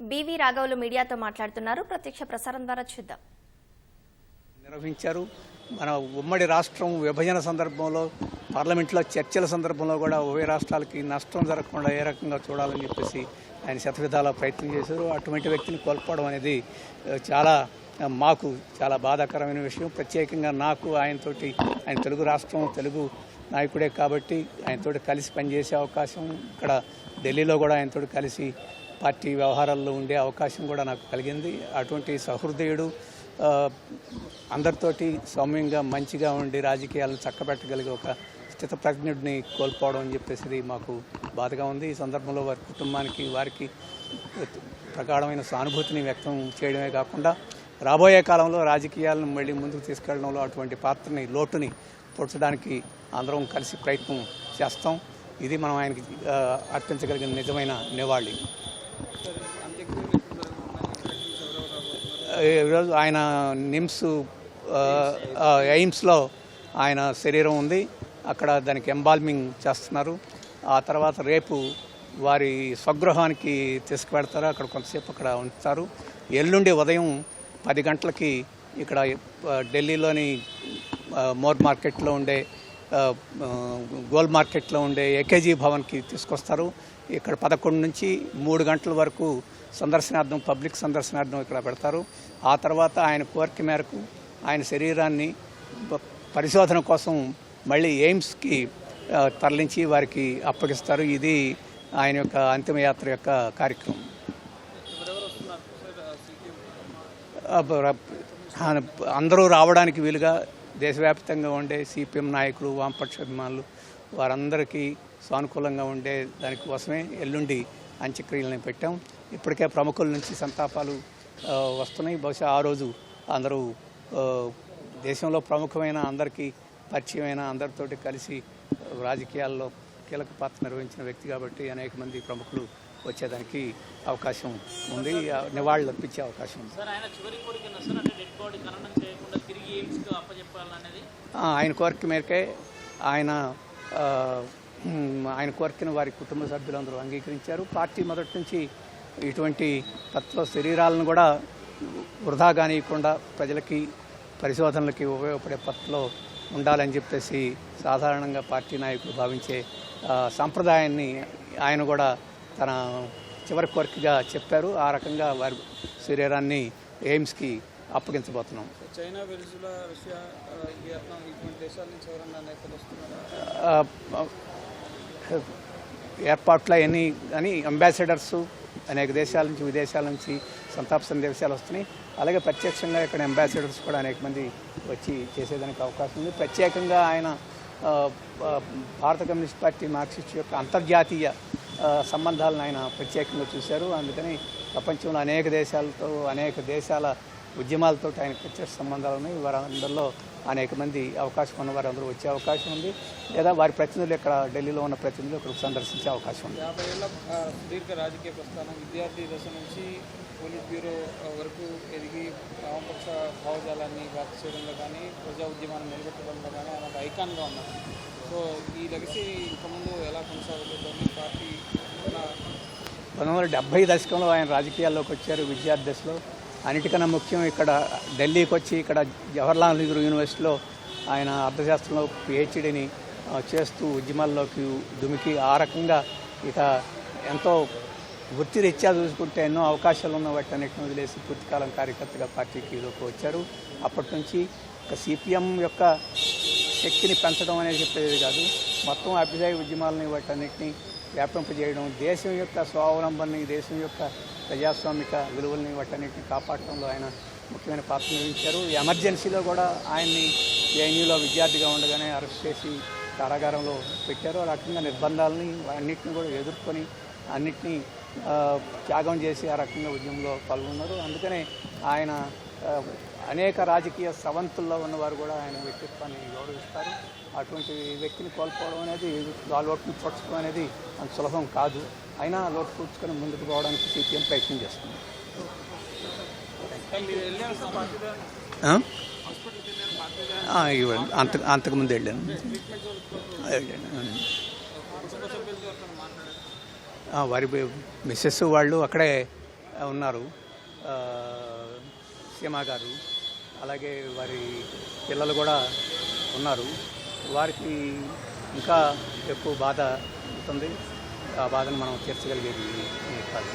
BV రాఘవులు మీడియాతో మాట్లాడుతున్నారు. ప్రత్యక్ష ప్రసారం ద్వారా చూద్దాం. నిర్వహించారు. మన ఉమ్మడి రాష్ట్రం విభజన సందర్భంలో పార్లమెంట్లో చర్చల సందర్భంలో కూడా ఉభయ రాష్ట్రాలకి నష్టం జరగకుండా ఏ రకంగా చూడాలని చెప్పేసి ఆయన శతవిధాల ప్రయత్నం చేశారు. అటువంటి వ్యక్తిని కోల్పోవడం అనేది చాలా మాకు చాలా బాధాకరమైన విషయం. ప్రత్యేకంగా నాకు ఆయనతోటి ఆయన తెలుగు రాష్ట్రం తెలుగు నాయకుడే కాబట్టి ఆయనతో కలిసి పనిచేసే అవకాశం ఇక్కడ ఢిల్లీలో కూడా ఆయనతో కలిసి పార్టీ వ్యవహారాల్లో ఉండే అవకాశం కూడా నాకు కలిగింది. అటువంటి సహృదయుడు అందరితోటి సౌమ్యంగా మంచిగా ఉండి రాజకీయాలను చక్కబెట్టగలిగే ఒక స్థితప్రజ్ఞుడిని కోల్పోవడం అని చెప్పేసి మాకు బాధగా ఉంది. ఈ సందర్భంలో వారి కుటుంబానికి వారికి ప్రగాఢమైన సానుభూతిని వ్యక్తం చేయడమే కాకుండా రాబోయే కాలంలో రాజకీయాలను మళ్ళీ ముందుకు తీసుకెళ్ళడంలో అటువంటి పాత్రని లోటుని పూడ్చడానికి అందరం కలిసి ప్రయత్నం చేస్తాం. ఇది మనం ఆయనకి అర్పించగలిగిన నిజమైన నివాళి. ఈరోజు ఆయన నిమ్స్ ఎయిమ్స్లో ఆయన శరీరం ఉంది. అక్కడ దానికి ఎంబాల్మింగ్ చేస్తున్నారు. ఆ తర్వాత రేపు వారి స్వగృహానికి తీసుకువెడతారు. అక్కడ కొంతసేపు అక్కడ ఉంచుతారు. ఎల్లుండి ఉదయం పది గంటలకి ఇక్కడ ఢిల్లీలోని మోర్ మార్కెట్లో ఉండే గోల్ మార్కెట్లో ఉండే ఏకేజీ భవన్కి తీసుకొస్తారు. ఇక్కడ పదకొండు నుంచి మూడు గంటల వరకు సందర్శనార్థం పబ్లిక్ సందర్శనార్థం ఇక్కడ పెడతారు. ఆ తర్వాత ఆయన కోరిక మేరకు ఆయన శరీరాన్ని పరిశోధన కోసం మళ్ళీ ఎయిమ్స్కి తరలించి వారికి అప్పగిస్తారు. ఇది ఆయన యొక్క అంతిమయాత్ర యొక్క కార్యక్రమం. అందరూ రావడానికి వీలుగా దేశవ్యాప్తంగా ఉండే సిపిఎం నాయకులు వామపక్ష అభిమానులు వారందరికీ సానుకూలంగా ఉండే దానికోసమే ఎల్లుండి అంత్యక్రియలను పెట్టాం. ఇప్పటికే ప్రముఖుల నుంచి సంతాపాలు వస్తున్నాయి. బహుశా ఆ రోజు అందరూ దేశంలో ప్రముఖమైన అందరికీ పరిచయమైన అందరితోటి కలిసి రాజకీయాల్లో కీలక పాత్ర నిర్వహించిన వ్యక్తి కాబట్టి అనేక మంది ప్రముఖులు వచ్చేదానికి అవకాశం ఉంది. నివాళులు అర్పించే అవకాశం ఉంది. ఆయన కోరిక మేరకే ఆయన ఆయన కోరికను వారి కుటుంబ సభ్యులందరూ అంగీకరించారు. పార్టీ మొదటి నుంచి ఇటువంటి తత్వ శరీరాలను కూడా వృధా కానియకుండా ప్రజలకి పరిశోధనలకి ఉపయోగపడే పత్రలో ఉండాలని చెప్పేసి సాధారణంగా పార్టీ నాయకులు భావించే సాంప్రదాయాన్ని ఆయన కూడా తన చివరి కోరికగా చెప్పారు. ఆ రకంగా వారి శరీరాన్ని ఎయిమ్స్కి అప్పగించబోతున్నాం. చైనా వెనిజులా రష్యా ఆ, వియత్నాం ఇటువంటి దేశాల నుంచి ఎవరన్నా నేతలు వస్తున్నారా? ఆ, ఏర్పాట్లు అవన్నీ అని అంబాసిడర్స్ అనేక దేశాల నుంచి విదేశాల నుంచి సంతాప సందేశాలు వస్తున్నాయి. అలాగే ప్రత్యక్షంగా ఇక్కడ అంబాసిడర్స్ కూడా అనేక మంది వచ్చి చేసేదానికి అవకాశం ఉంది. ప్రత్యేకంగా ఆయన భారత కమ్యూనిస్ట్ పార్టీ మార్క్సిస్ట్ యొక్క అంతర్జాతీయ సంబంధాలను ఆయన ప్రత్యేకంగా చూశారు. అందుకని ప్రపంచంలో అనేక దేశాలతో అనేక దేశాల ఉద్యమాలతో ఆయన ప్రత్యక్ష సంబంధాలు ఉన్నాయి. వారందరిలో అనేక మంది అవకాశం ఉన్న వారందరూ వచ్చే అవకాశం ఉంది. లేదా వారి ప్రతినిధులు ఇక్కడ ఢిల్లీలో ఉన్న ప్రతినిధులు ఇక్కడ సందర్శించే అవకాశం ఉంది. యాభై ఏళ్ళ సుదీర్ఘ రాజకీయ ప్రస్థానం విద్యార్థి దశ నుంచి పోలిట్ బ్యూరో వరకు ఎదిగి వామపక్ష భావజాలాన్ని వ్యాప్తి చేయడంలో కానీ ప్రజా ఉద్యమాన్ని నిలబెట్టడంలో కానీ ఆయన ఒక ఐకాన్గా ఉన్నారు. సో ఈ లెగసీ ఇంక ముందు ఎలా కొనసాగుతుందని పార్టీ పంతొమ్మిది వందల డెబ్బై దశకంలో ఆయన రాజకీయాల్లోకి వచ్చారు విద్యార్థి దశలో. అన్నిటికన్నా ముఖ్యం ఇక్కడ ఢిల్లీకి వచ్చి ఇక్కడ జవహర్లాల్ నెహ్రూ యూనివర్సిటీలో ఆయన అర్థశాస్త్రంలో పిహెచ్డిని చేస్తూ ఉద్యమాల్లోకి దుమికి ఆ రకంగా ఇక ఎంతో వృత్తిరీత్యా చూసుకుంటే ఎన్నో అవకాశాలు ఉన్న వాటి అన్నిటిని వదిలేసి పూర్తికాలం కార్యకర్తగా పార్టీకి వచ్చారు. అప్పటి నుంచి ఇక సిపిఎం యొక్క శక్తిని పెంచడం అనేది చెప్పేది కాదు. మొత్తం అభ్యుదయ ఉద్యమాలని వాటన్నిటిని వ్యాపింపజేయడం దేశం యొక్క స్వావలంబనని దేశం యొక్క ప్రజాస్వామిక విలువల్ని వాటన్నిటిని కాపాడటంలో ఆయన ముఖ్యమైన పాత్ర నిర్వహించారు. ఎమర్జెన్సీలో కూడా ఆయన్ని ఏఎన్యూలో విద్యార్థిగా ఉండగానే అరెస్ట్ చేసి కారాగారంలో పెట్టారు. ఆ రకంగా నిర్బంధాలని అన్నిటిని కూడా ఎదుర్కొని అన్నిటినీ త్యాగం చేసి ఆ రకంగా ఉద్యమంలో పాల్గొన్నారు. అందుకనే ఆయన అనేక రాజకీయ సవంతుల్లో ఉన్నవారు కూడా ఆయన వ్యక్తిత్వాన్ని గౌరవిస్తారు. అటువంటి వ్యక్తిని కోల్పోవడం అనేది ఆ లోటును పూడ్చుకోవడం అనేది అంత సులభం కాదు. అయినా లోటు పూడ్చుకొని ముందుకు పోవడానికి సిపిఎం ప్రయత్నం చేస్తుంది. అంత అంతకుముందు వెళ్ళాను. వారి మిస్సెస్ వాళ్ళు అక్కడే ఉన్నారు. ఆ, సీమా గారు. అలాగే వారి పిల్లలు కూడా ఉన్నారు. వారికి ఇంకా ఎక్కువ బాధ ఉంటుంది ఆ బాధను మనం తీర్చగలిగేది కాదు